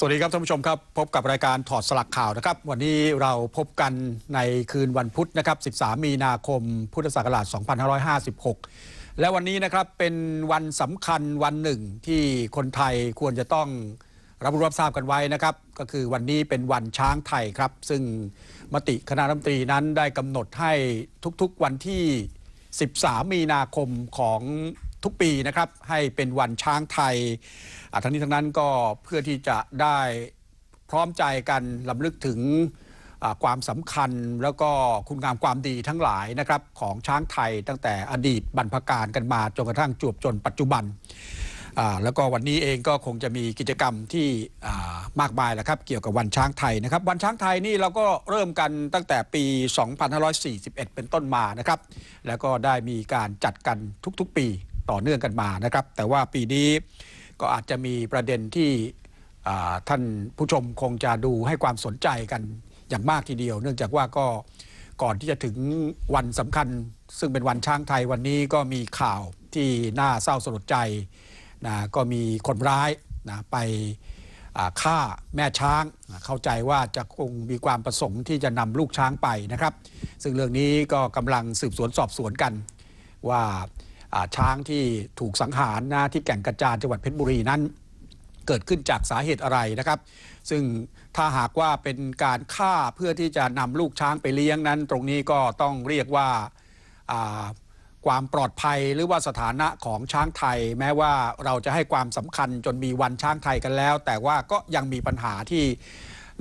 สวัสดีครับท่านผู้ชมครับ พบกับรายการถอดสลักข่าวนะครับ วันนี้เราพบกันในคืนวันพุธนะครับ 13 มีนาคม พุทธศักราช 2556 และวันนี้นะครับเป็นวันสำคัญวันหนึ่งที่คนไทยควรจะต้องรับรู้รับทราบกันไว้นะครับ ก็คือวันนี้เป็นวันช้างไทยครับ ซึ่งมติคณะรัฐมนตรีนั้นได้กำหนดให้ทุกๆวันที่ 13 มีนาคมของ ทุกปีนะครับให้เป็นวันช้างไทยทั้งนี้ทั้งนั้นก็เพื่อที่จะได้พร้อมใจกันลำลึกถึงความสำคัญแล้วก็คุณงามความดีทั้งหลายนะครับของช้างไทยตั้งแต่อดีตบรรพการกันมาจนกระทั่งจวบจนปัจจุบันแล้วก็วันนี้เองก็คงจะมีกิจกรรมที่มากมายแหละครับ เกี่ยวกับวันช้างไทยนะครับ วันช้างไทยนี่เราก็เริ่มกันตั้งแต่ปี 2541 เป็นต้นมานะครับ แล้วก็ได้มีการจัดกันทุกๆปี ต่อเนื่องกันมานะครับ แต่ว่าปีนี้ก็อาจจะมีประเด็นที่ท่านผู้ชมคงจะดูให้ความสนใจกันอย่างมากทีเดียว เนื่องจากว่าก็ก่อนที่จะถึงวันสำคัญ ซึ่งเป็นวันช้างไทยวันนี้ก็มีข่าวที่น่าเศร้าสลดใจนะก็มีคนร้ายนะไปฆ่าแม่ช้าง เข้าใจว่าจะคงมีความประสงค์ที่จะนำลูกช้างไปนะครับ ซึ่งเรื่องนี้ก็กำลังสืบสวนสอบสวนกันว่า ช้างที่ถูกสังหารนะที่แก่งกระจานจังหวัดเพชรบุรีนั้น เกิดขึ้นจากสาเหตุอะไรนะครับ ซึ่งถ้าหากว่าเป็นการฆ่าเพื่อที่จะนำลูกช้างไปเลี้ยงนั้น ตรงนี้ก็ต้องเรียกว่าความปลอดภัยหรือว่าสถานะของช้างไทย แม้ว่าเราจะให้ความสำคัญจนมีวันช้างไทยกันแล้ว แต่ว่าก็ยังมีปัญหาที่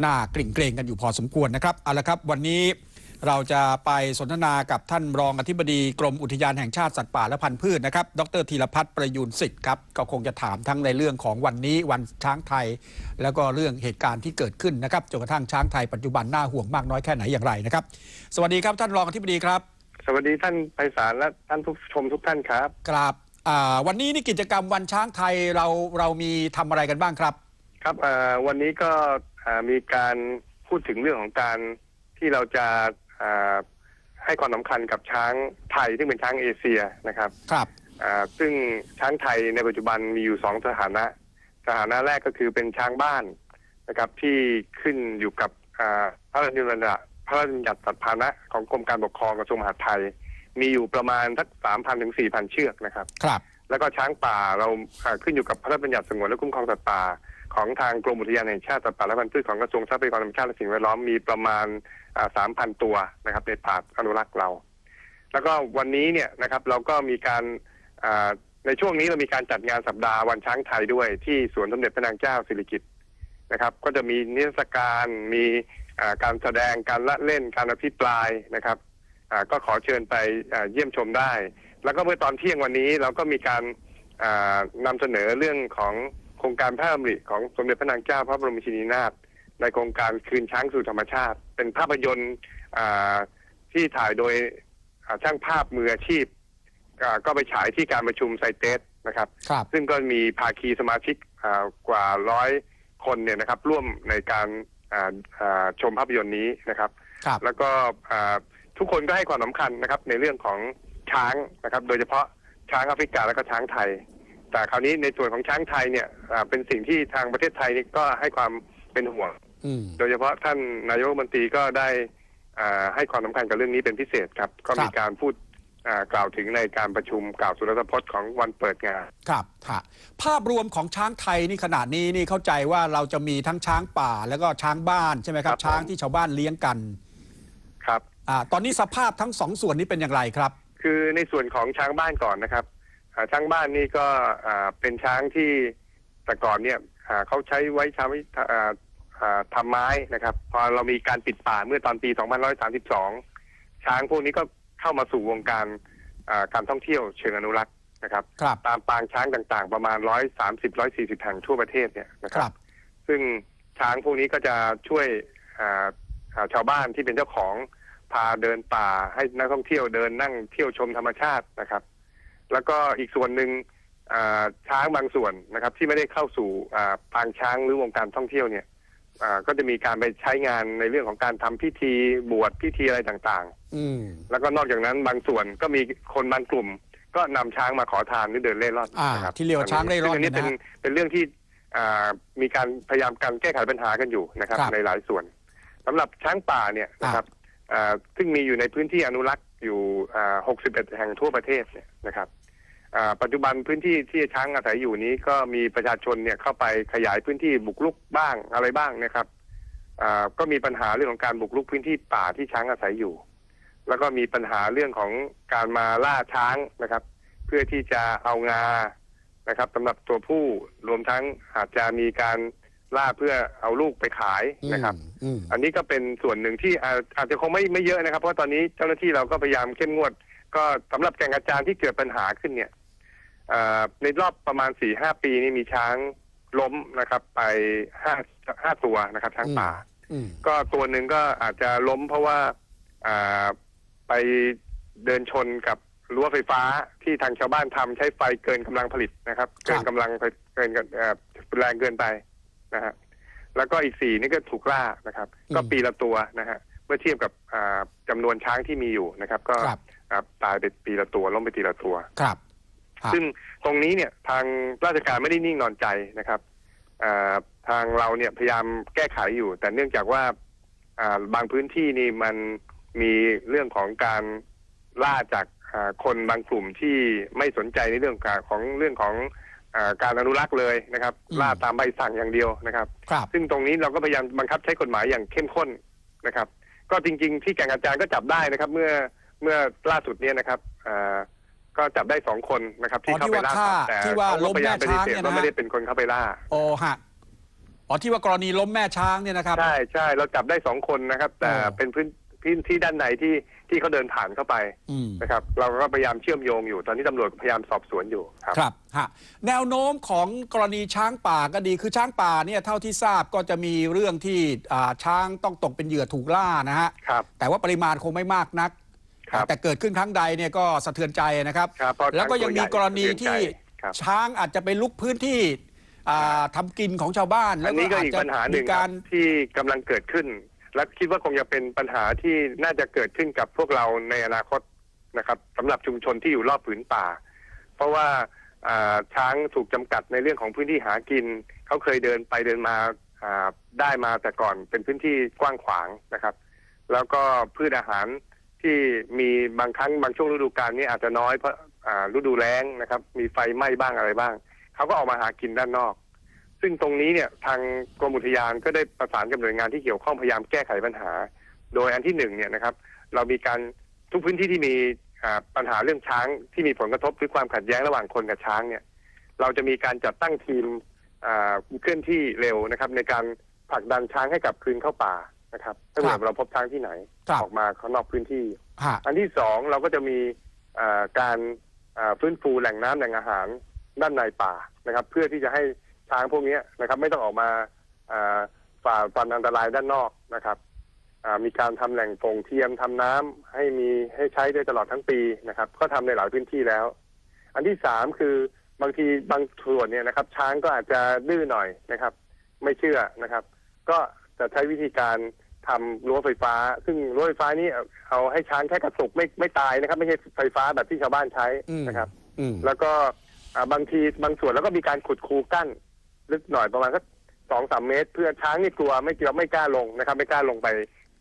น่ากลิ่งเกรงกันอยู่พอสมควรนะครับเอาละครับวันนี้ เราจะไปสนทนากับท่านรองอธิบดีกรมอุทยานแห่งชาติสัตว์ป่าและพันธุ์พืชนะครับ ดรธีรพัฒน์ประยูนสิทธิ์ครับ ก็คงจะถามทั้งในเรื่องของวันนี้วันช้างไทย แล้วก็เรื่องเหตุการณ์ที่เกิดขึ้นนะครับจนกระทั่งช้างไทยปัจจุบันน่าห่วงมากน้อยแค่ไหนอย่างไรนะครับ สวัสดีครับท่านรองอธิบดีครับ สวัสดีท่านไพศาลและท่านผู้ชมทุกท่านครับกราบอ่าวันนี้นี่กิจกรรมวันช้างไทยเราเรามีทำอะไรกันบ้างครับ ครับเอ่อวันนี้ก็เอ่อมีการพูดถึงเรื่องของการที่เราจะเอ่อ ให้ความสำคัญกับช้างไทยซึ่งเป็นช้างเอเชียนะครับครับอ่าซึ่งช้างไทยในปัจจุบันมีอยู่สองสถานะ สถานะแรกก็คือเป็นช้างบ้านนะครับที่ขึ้นอยู่กับอ่าพระราชบัญญัติพระราชบัญญัติสัตว์พาหนะของกรมการปกครองกระทรวงมหาดไทย มีอยู่ประมาณสักสามพันถึงสี่พันเชือกนะครับ ครับ แล้วก็ช้างป่าเราขึ้นอยู่กับพระราชบัญญัติสงวนและคุ้มครองสัตว์ป่าของทางกรมอุทยานแห่งชาติสัตว์ป่าและพันธุ์พืชของกระทรวงทรัพยากรธรรมชาติและสิ่งแวดล้อมมีประมาณสามพันตัวนะครับในป่าอนุรักษ์เรา แล้วก็วันนี้เนี่ยนะครับเราก็มีการในช่วงนี้เรามีการจัดงานสัปดาห์วันช้างไทยด้วย ที่สวนสมเด็จพระนางเจ้าสิริกิติ์นะครับ ก็จะมีนิทรรศการมีการแสดงการละเล่นการอภิปรายนะครับก็ขอเชิญไปเยี่ยมชมได้ แล้วก็เมื่อตอนเที่ยงวันนี้เราก็มีการอ่านำเสนอเรื่องของโครงการพระดำริของสมเด็จพระนางเจ้าพระบรมชินีนาถในโครงการคืนช้างสู่ธรรมชาติ เป็นภาพยนตร์อ่าที่ถ่ายโดยอ่าช่างภาพมืออาชีพอ่าก็ไปฉายที่การประชุมไซเตสนะครับครับซึ่งก็มีภาคีสมาชิกอ่ากว่าร้อยคนเนี่ยนะครับ ร่วมในการอ่าอ่าชมภาพยนตร์นี้นะครับครับแล้วก็อ่าทุกคนก็ให้ความสำคัญนะครับ ในเรื่องของ ช้างนะครับ โดยเฉพาะช้างแอฟริกาและก็ช้างไทย แต่คราวนี้ในส่วนของช้างไทยเนี่ยอ่าเป็นสิ่งที่ทางประเทศไทยนี่ก็ให้ความเป็นห่วงอืมโดยเฉพาะท่านนายกรัฐมนตรีก็ได้อ่าให้ความสำคัญกับเรื่องนี้เป็นพิเศษครับ ก็มีครับการพูดอ่ากล่าวถึงในการประชุมกล่าวสุรพจน์ของวันเปิดงาน ครับฮะภาพรวมของช้างไทยนี่ขนาดนี้นี่เข้าใจว่าเราจะมีทั้งช้างป่า แล้วก็ช้างบ้านใช่ไหมครับครับผมช้างที่ชาวบ้านเลี้ยงกัน ครับอ่าตอนนี้สภาพทั้งสองส่วนนี้เป็นอย่างไรครับ คือในส่วนของช้างบ้านก่อนนะครับอ่าช้างบ้านนี่ก็อ่าเป็นช้างที่แต่ก่อนเนี่ยอ่าเขาใช้ไว้ใช้อ่าอ่าทำไม้นะครับ พอเรามีการปิดป่าเมื่อตอนปี 2532 ช้างพวกนี้ก็เข้ามาสู่วงการอ่าการท่องเที่ยวเชิงอนุรักษ์นะครับครับตามปางช้างต่างๆ ประมาณ 130 140 แห่งทั่วประเทศเนี่ยนะคครับรับซึ่งช้างพวกนี้ก็จะช่วยอ่าอ่าชาวบ้านที่เป็นเจ้าของ พาเดินป่าให้นักท่องเที่ยวเดินนั่งเที่ยวชมธรรมชาตินะครับ แล้วก็อีกส่วนหนึ่งอ่าช้างบางส่วนนะครับ ที่ไม่ได้เข้าสู่อ่าปางช้างหรือวงการท่องเที่ยวเนี่ยอ่าก็จะมีการไปใช้งานในเรื่องของการทำพิธีบวชพิธีอะไรต่างอืมๆแล้วก็นอกจากนั้นบางส่วนก็มีคนบางกลุ่ม ก็นำช้างมาขอทานหรือเดินเล่ร่อนอ่านะครับที่เรียกว่าช้างเร่ร่อนซึ่งอันนี้เป็นนะฮะเป็นเรื่องที่อ่ามีการพยายามการแก้ไขปัญหากันอยู่นะครับครับในหลายส่วนสำหรับช้างป่าเนี่ยนะครับอ่า ซึ่งมีอยู่ในพื้นที่อนุรักษ์อยู่ 61 แห่งทั่วประเทศเนี่ยนะครับปัจจุบันพื้นที่ที่ช้างอาศัยอยู่นี้ก็มีประชาชนเนี่ยเข้าไปขยายพื้นที่บุกรุกบ้างอะไรบ้างนะครับก็มีปัญหาเรื่องของการบุกรุกพื้นที่ป่าที่ช้างอาศัยอยู่ แล้วก็มีปัญหาเรื่องของการมาล่าช้างนะครับ เพื่อที่จะเอางานะครับสำหรับตัวผู้รวมทั้งอาจจะมีการ ล่าเพื่อเอาลูกไปขายนะครับ อืม อันนี้ก็เป็นส่วนหนึ่งที่อาอาจจะคงไม่ไม่เยอะนะครับ เพราะตอนนี้เจ้าหน้าที่เราก็พยายามเข้มงวด ก็สำหรับแก่งกระจานที่เกิดปัญหาขึ้นเนี่ยเอ่อในรอบประมาณสี่ห้าปีนี่มีช้างล้มนะครับ ไปห้าห้าตัวนะครับช้างป่า อืม ก็ตัวหนึ่งก็อาจจะล้มเพราะว่าอ่าไปเดินชนกับรั้วไฟฟ้าที่ทางชาวบ้านทำใช้ไฟเกินกำลังผลิตนะครับ เกินกำลังเกินเอ่อแรงเกินไป นะฮะแล้วก็อีกสี่นี่ก็ถูกล่านะครับ ก็ปีละตัวนะฮะเมื่อเทียบกับอ่าจำานวนช้างที่มีอยู่นะครับ ก็ครับอ่าตายไปปีละตัวล้มไปทีละตัวครับครับ ซึ่งตรงนี้เนี่ยทางราชการไม่ได้นิ่งนอนใจนะครับอ่าทางเราเนี่ยพยายามแก้ไขอยู่ แต่เนื่องจากว่าอ่าบางพื้นที่นี่มันมีเรื่องของการล่าจากอ่าคนบางกลุ่มที่ไม่สนใจในเรื่องการของเรื่องของอา การอนุรักษ์เลยนะครับอืมล่าตามใบสั่งอย่างเดียวนะครับครับ ซึ่งตรงนี้เราก็พยายามบังคับใช้กฎหมายอย่างเข้มข้นนะครับ ก็จริง ๆ ที่แก่งกระจานก็จับได้นะครับ เมื่อเมื่อล่าสุดเนี่ยนะครับอ่าก็จับได้สองคนนะครับ ที่อ๋อเข้าไปล่าที่ว่าฆ่าแต่ที่ว่าเขาล้ก็มพยายามแม่ปฏิช้างเสธเนี่ยนะว่าไม่ได้เป็นคนเข้าไปล่าโอ้ฮะอ๋อที่ว่ากรณีล้มแม่ช้างเนี่ยนะครับใช่ใช่เราจับได้สองคนนะครับ แต่อ๋อเป็นพื้น พื้นที่ด้านในที่ที่เขาเดินผ่านเข้าไปอืม นะครับ เราก็พยายามเชื่อมโยงอยู่ ตอนนี้ตำรวจพยายามสอบสวนอยู่ครับ ครับฮะแนวโน้มของกรณีช้างป่าก็ดีคือช้างป่าเนี่ยเท่าที่ทราบก็จะมีเรื่องที่อ่าช้างต้องตกเป็นเหยื่อถูกล่านะฮะครับแต่ว่าปริมาณคงไม่มากนัก ครับแต่เกิดขึ้นครั้งใดเนี่ยก็สะเทือนใจนะครับ ครับเพราะแล้วก็ยังมีกรณีที่ครับช้างอาจจะไปลุกพื้นที่อ่าทำกินของชาวบ้าน แล้อัวนก็นี้ก็อาจอีกจะปัญหาหมีนึ่งคการัรบที่กำลังเกิดขึ้น และคิดว่าคงจะเป็นปัญหาที่น่าจะเกิดขึ้นกับพวกเราในอนาคตนะครับสำหรับชุมชนที่อยู่รอบผืนป่า เพราะว่าช้างถูกจำกัดในเรื่องของพื้นที่หากิน เขาเคยเดินไปเดินมาได้มาแต่ก่อนเป็นพื้นที่กว้างขวางนะครับ แล้วก็พืชอาหารที่มีบางครั้งบางช่วงฤดูกาลนี้อาจจะน้อยเพราะฤดูแล้งนะครับ มีไฟไหม้บ้างอะไรบ้าง เขาก็ออกมาหากินด้านนอก ซึ่งตรงนี้เนี่ยทางกรมอุทยานก็ได้ประสานกับหน่วยงานที่เกี่ยวข้องพยายามแก้ไขปัญหา โดยอันที่หนึ่งเนี่ยนะครับ เรามีการทุกพื้นที่ที่มีอ่าปัญหาเรื่องช้างที่มีผลกระทบหรือความขัดแย้งระหว่างคนกับช้างเนี่ย เราจะมีการจัดตั้งทีมอ่าเคลื่อนที่เร็วนะครับ ในการผลักดันช้างให้กลับคืนเข้าป่านะครับถ้าเกิดเราพบช้างที่ไหนครับออกมาข้างนอกพื้นที่ฮะอันที่สองเราก็จะมีอ่าการอ่าฟื้นฟูแหล่งน้ำแหล่งอาหารด้านในป่านะครับ เพื่อที่จะให้ ช้างพวกนี้นะครับ ไม่ต้องออกมาอ่าฝ่าฟันอันตรายด้านนอกนะครับอ่ามีการทำแหล่งโป่งเทียมทำน้ำให้มีให้ใช้ได้ตลอดทั้งปีนะครับ ก็ทำในหลายพื้นที่แล้ว อันที่สามคือบางทีบางส่วนเนี่ยนะครับ ช้างก็อาจจะดื้อหน่อยนะครับ ไม่เชื่อนะครับ ก็จะใช้วิธีการทำรั้วไฟฟ้า ซึ่งรั้วไฟฟ้านี่เอาเอาให้ช้างแค่กระตุกไม่ไม่ตายนะครับ ไม่ใช่ไฟฟ้าแบบที่ชาวบ้านใช้อืมนะครับอืมแล้วก็อ่าบางทีบางส่วนแล้วก็มีการขุดคูกั้น ลึกหน่อยประมาณสักสองสามเมตร เพื่อช้างนี่กลัวไม่กลัวไม่กล้าลงนะครับ ไม่กล้าลงไป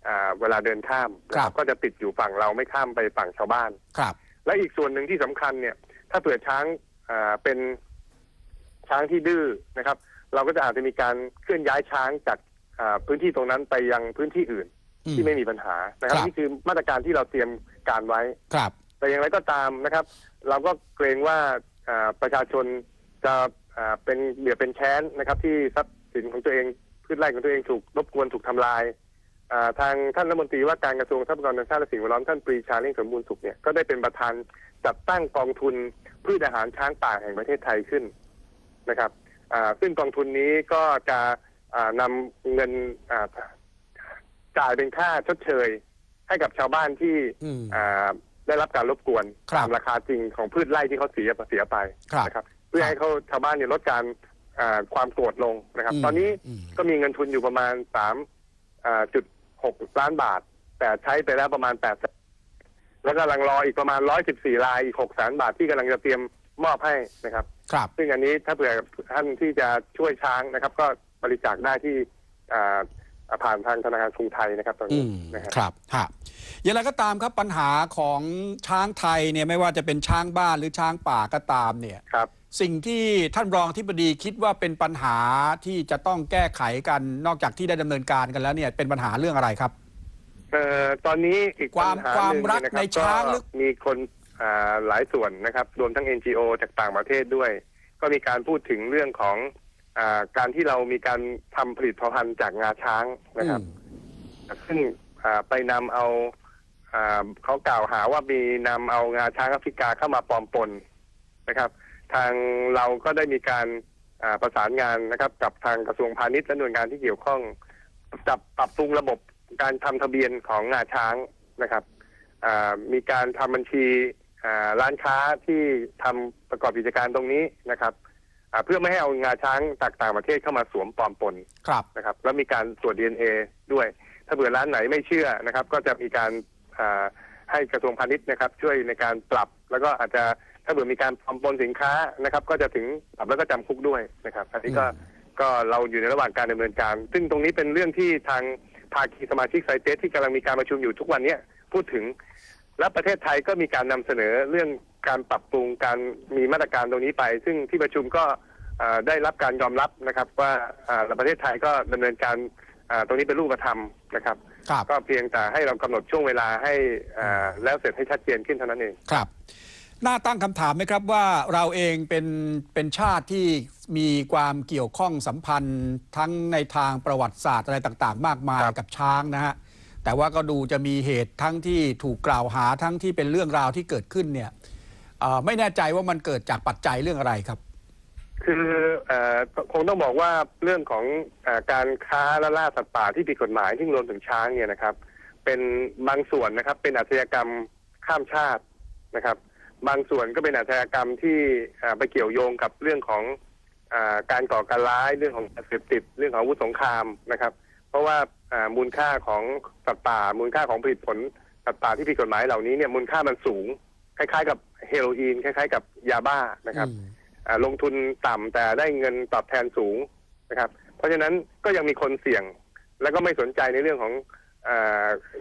อ่าเวลาเดินข้ามนะก็จะติดอยู่ฝั่งเราไม่ข้ามไปฝั่งชาวบ้านครับ และอีกส่วนหนึ่งที่สำคัญเนี่ย ถ้าเผื่อช้างอ่าเป็นช้างที่ดื้อนะครับ เราก็จะอาจจะมีการเคลื่อนย้ายช้างจากอ่าพื้นที่ตรงนั้นไปยังพื้นที่อื่นอืมที่ไม่มีปัญหานะครับครับนี่คือมาตรการที่เราเตรียมการไว้ครับ แต่อย่างไรก็ตามนะครับ เราก็เกรงว่าอ่าประชาชนจะอ่า เป็นเหลือเป็นแค้นนะครับที่ทรัพย์สินของตัวเองพืชไร่ของตัวเองถูกรบกวนถูกทำลายอ่าทางท่านรัฐมนตรีว่าการกระทรวงทรัพยากรธรรมชาติและสิ่งแวดล้อมท่านปรีชาเล่งสมบูรณ์สุขเนี่ยก็ได้เป็นประธานจัดตั้งกองทุนพืชอาหารช้างป่าแห่งประเทศไทยขึ้นนะครับอ่าซึ่งกองทุนนี้ก็จะอ่านำเงินอ่าจ่ายเป็นค่าชดเชย ให้กับชาวบ้านที่อืมอ่าได้รับการรบกวนครับตามราคาจริงของพืชไร่ที่เขาเสียเสียไปครับนะครับเพื่อให้เขาชาวบ้านเนี่ยลดการอ่าความโกรธลงนะครับอืมตอนนี้อืมก็มีเงินทุนอยู่ประมาณสามจุดหกล้านบาท แต่ใช้ไปแล้วประมาณแปดแล้วก็กำลังรออีกประมาณร้อยสิบสี่รายอีกหกแสนบาทที่กำลังจะเตรียมมอบให้นะครับ ครับ ซึ่งอันนี้ถ้าเผื่อท่านที่จะช่วยช้างนะครับ ก็บริจาคได้ที่อ่าอ่าผ่านทางธนาคารกรุงไทยนะครับตรงอืนี้มนะครับครับฮะอย่างไรก็ตามครับปัญหาของช้างไทยเนี่ยไม่ว่าจะเป็นช้างบ้านหรือช้างป่าก็ตามเนี่ยครับ สิ่งที่ท่านรองที่บดีคิดว่าเป็นปัญหาที่จะต้องแก้ไขกันนอกจากที่ได้ดำเนินการกันแล้วเนี่ยเป็นปัญหาเรื่องอะไรครับ เอ่อตอนนี้อีกความปัญหความหนึ่งรักเยะคบในช้างหรือก็มีคนอ่าหลายส่วนนะครับ รวมทั้ง NGO จากต่างประเทศด้วย ก็มีการพูดถึงเรื่องของอาการที่เรามีการทำผลิตภัณฑ์จากงาช้างนะครับซึ่งอ่าไปนำเอาอ่าเขากล่าวหาว่ามีนำเอางาช้างแอฟริกาเข้ามาปลอมปนนะครับ ทางเราก็ได้มีการอ่าประสานงานนะครับ กับทางกระทรวงพาณิชย์และหน่วยงานที่เกี่ยวข้องจับปรับปรุงระบบการทำทะเบียนของงาช้างนะครับอ่ามีการทำบัญชีอ่าร้านค้าที่ทำประกอบกิจการตรงนี้นะครับอ่าเพื่อไม่ให้เอางาช้างจากต่างประเทศเข้ามาสวมปลอมปนครับนะครับ แล้วมีการตรวจ DNA ด้วย ถ้าเผื่อร้านไหนไม่เชื่อนะครับ ก็จะมีการอ่าให้กระทรวงพาณิชย์นะครับ ช่วยในการปรับแล้วก็อาจจะ ถ้าเผื่อมีการปลอมปนสินค้านะครับ ก็จะถึงปรับแล้วก็จำคุกด้วยนะครับอันนี้ก็อืมก็เราอยู่ในระหว่างการดำเนินการ ซึ่งตรงนี้เป็นเรื่องที่ทางภาคีสมาชิกไซเตสที่กำลังมีการประชุมอยู่ทุกวันเนี้ยพูดถึง และประเทศไทยก็มีการนำเสนอเรื่องการปรับปรุงการมีมาตรการตรงนี้ไป ซึ่งที่ประชุมก็อ่าได้รับการยอมรับนะครับว่าอ่าประเทศไทยก็ดำเนินการอ่าตรงนี้เป็นรูปธรรมนะครับ ครับ ก็เพียงแต่ให้เรากำหนดช่วงเวลาให้อ่าแล้วเสร็จให้ชัดเจนขึ้นเท่านั้นเอง ครับ น่าตั้งคำถามไหมครับว่าเราเองเป็นเป็นชาติที่มีความเกี่ยวข้องสัมพันธ์ทั้งในทางประวัติศาสตร์อะไรต่างๆ มากมายครับกับช้างนะฮะแต่ว่าก็ดูจะมีเหตุทั้งที่ถูกกล่าวหาทั้งที่เป็นเรื่องราวที่เกิดขึ้นเนี่ยเอ่อไม่แน่ใจว่ามันเกิดจากปัจจัยเรื่องอะไรครับ คือเอ่อคงต้องบอกว่าเรื่องของเออการค้าและล่าสัตว์ป่าที่ผิดกฎหมายที่รวมถึงช้างเนี่ยนะครับ เป็นบางส่วนนะครับเป็นอาชญากรรมข้ามชาตินะครับ บางส่วนก็เป็นอาชญากรรมที่เอ่อไปเกี่ยวโยงกับเรื่องของอาการก่อการร้ายเรื่องของยาเสพติดเรื่องของอาวุธสงครามนะครับ เพราะว่าอ่ามูลค่าของสัตว์ป่า มูลค่าของผลิตผลสัตว์ป่าที่ผิดกฎหมายเหล่านี้เนี่ยมูลค่ามันสูง คล้ายๆ กับเฮโรอีนคล้าย ๆ กับยาบ้านะครับอ่าลงทุนต่ำแต่ได้เงินตอบแทนสูงนะครับ เพราะฉะนั้นก็ยังมีคนเสี่ยง แล้วก็ไม่สนใจในเรื่องของอา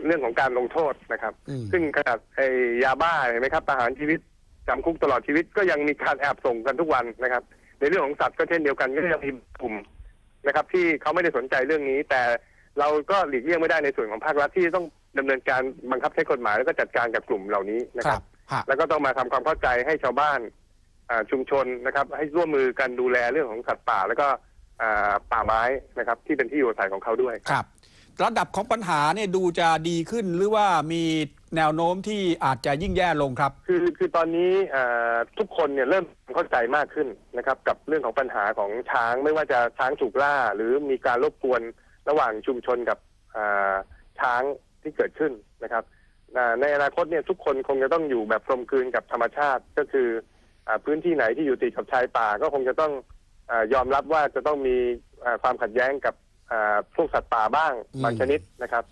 เรื่องของการลงโทษนะครับอืมซึ่งขนาดไอ้ยาบ้าเห็นไหมครับประหารชีวิตจำคุกตลอดชีวิตก็ยังมีการแอบส่งกันทุกวันนะครับ ในเรื่องของสัตว์ก็เช่นเดียวกันก็ยังมีกลุ่มนะครับ ที่เขาไม่ได้สนใจเรื่องนี้ แต่เราก็หลีกเลี่ยงไม่ได้ในส่วนของภาครัฐที่ต้องดำเนินการบังคับใช้กฎหมายแล้วก็จัดการกับกลุ่มเหล่านี้นะคครัรับบฮะแล้วก็ต้องมาทำความเข้าใจให้ชาวบ้านอ่าชุมชนนะครับ ให้ร่วมมือกันดูแลเรื่องของสัตว์ป่า แล้วก็อ่าป่าไม้นะครับ ที่เป็นที่อยู่อาศัยของเขาด้วยครับ ระดับของปัญหาเนี่ยดูจะดีขึ้นหรือว่ามีแนวโน้มที่อาจจะยิ่งแย่ลงครับ คือคือตอนนี้ทุกคนเนี่ยเริ่มเข้าใจมากขึ้นนะครับ กับเรื่องของปัญหาของช้างไม่ว่าจะช้างถูกล่า หรือมีการรบกวนระหว่างชุมชนกับช้างที่เกิดขึ้นนะครับ ในอนาคตเนี่ยทุกคนคงจะต้องอยู่แบบกลมกลืนกับธรรมชาติ ก็คืออพื้นที่ไหนที่อยู่ติดกับชายป่า ก็คงจะต้องอยอมรับว่าจะต้องมีความขัดแย้งกับ พวกสัตว์ป่าบ้างอืมบางชนิดนะครับ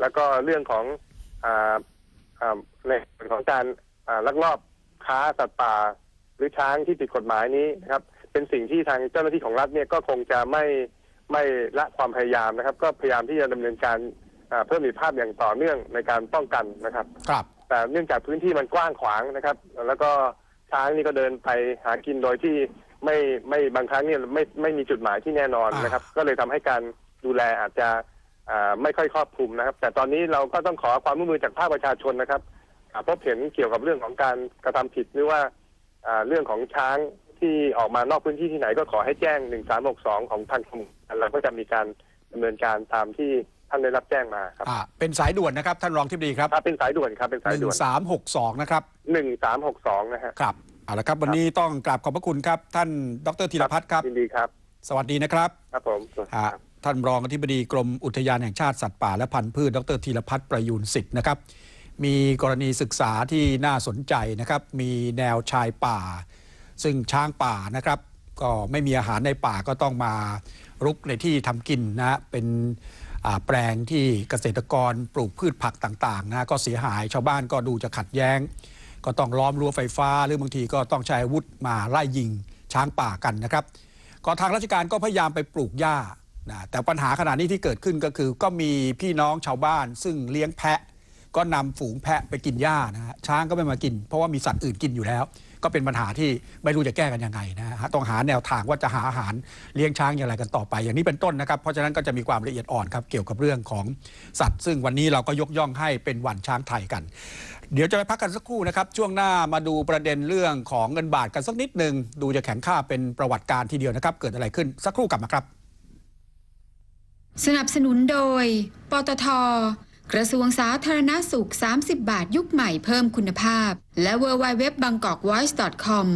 แล้วก็เรื่องของอ่าอ่าในส่วนของการอ่าลักลอบค้าสัตว์ป่า หรือช้างที่ผิดกฎหมายนี้นะครับ เป็นสิ่งที่ทางเจ้าหน้าที่ของรัฐเนี่ยก็คงจะไม่ไม่ละความพยายามนะครับ ก็พยายามที่จะดำเนินการอ่าเพิ่มประสิทธิภาพอย่างต่อเนื่องในการป้องกันนะครับ ครับ แต่เนื่องจากพื้นที่มันกว้างขวางนะครับ แล้วก็ช้างนี่ก็เดินไปหากินโดยที่ ไม่ไม่บางครั้งเนี่ยไม่ไม่มีจุดหมายที่แน่นอนนะครับ ก็เลยทำให้การดูแลอาจจะอ่าไม่ค่อยครอบคลุมนะครับ แต่ตอนนี้เราก็ต้องขอความร่วมมือจากภาคประชาชนนะครับอ่าพบเห็นเกี่ยวกับเรื่องของการกระทำผิดหรือว่าอ่าเรื่องของช้างที่ออกมานอกพื้นที่ที่ไหนก็ขอให้แจ้ง 1362 ของทางกรมเราก็จะมีการดำเนินการตามที่ท่านได้รับแจ้งมาครับอ่าเป็นสายด่วนนะครับ ท่านรองที่ดีครับครับ เป็นสายด่วนครับเป็นหสายนึ่ด่งวนสามหกสองนะครับ 1362 นะฮะครับ เอาละครับวันนี้ต้องกราบขอบพระคุณครับ ท่านดรธีรพัฒน์ครับยินดีครับ สวัสดีนะครับ ครับผมสวัสดีฮะครับท่านรองอธิบดีกรมอุทยานแห่งชาติสัตว์ป่าและพันธุ์พืชดรธีรพัฒน์ประยูนสิทธิ์นะครับ มีกรณีศึกษาที่น่าสนใจนะครับ มีแนวชายป่า ซึ่งช้างป่านะครับ ก็ไม่มีอาหารในป่าก็ต้องมารุกในที่ทำกินนะฮะเป็นอ่าแปลงที่เกษตรกรปลูกพืชผักต่างๆนะฮะก็เสียหายชาวบ้านก็ดูจะขัดแย้ง ก็ต้องล้อมรั้วไฟฟ้า หรือบางทีก็ต้องใช้อาวุธมาไล่ยิงช้างป่ากันนะครับก็ทางราชการก็พยายามไปปลูกหญ้านะแต่ปัญหาขณะนี้ที่เกิดขึ้นก็คือ ก็มีพี่น้องชาวบ้าน ซึ่งเลี้ยงแพะ ก็นำฝูงแพะไปกินหญ้านะฮะช้างก็ไม่มากิน เพราะว่ามีสัตว์อื่นกินอยู่แล้ว ก็เป็นปัญหาที่ไม่รู้จะแก้กันยังไงนะฮะต้องหาแนวทางว่าจะหาอาหารเลี้ยงช้างอย่างไรกันต่อไป อย่างนี้เป็นต้นนะครับ เพราะฉะนั้นก็จะมีความละเอียดอ่อนครับเกี่ยวกับเรื่องของสัตว์ ซึ่งวันนี้เราก็ยกย่องให้เป็นวันช้างไทยกัน เดี๋ยวจะไปพักกันสักครู่นะครับช่วงหน้ามาดูประเด็นเรื่องของเงินบาทกันสักนิดหนึ่งดูจะแข็งค่าเป็นประวัติการทีเดียวนะครับ เกิดอะไรขึ้นสักครู่กลับมาครับ สนับสนุนโดย ปตท กระทรวงสาธารณสุข 30 บาทยุคใหม่เพิ่มคุณภาพ และ w w w b a n g k o k v o i c e c o m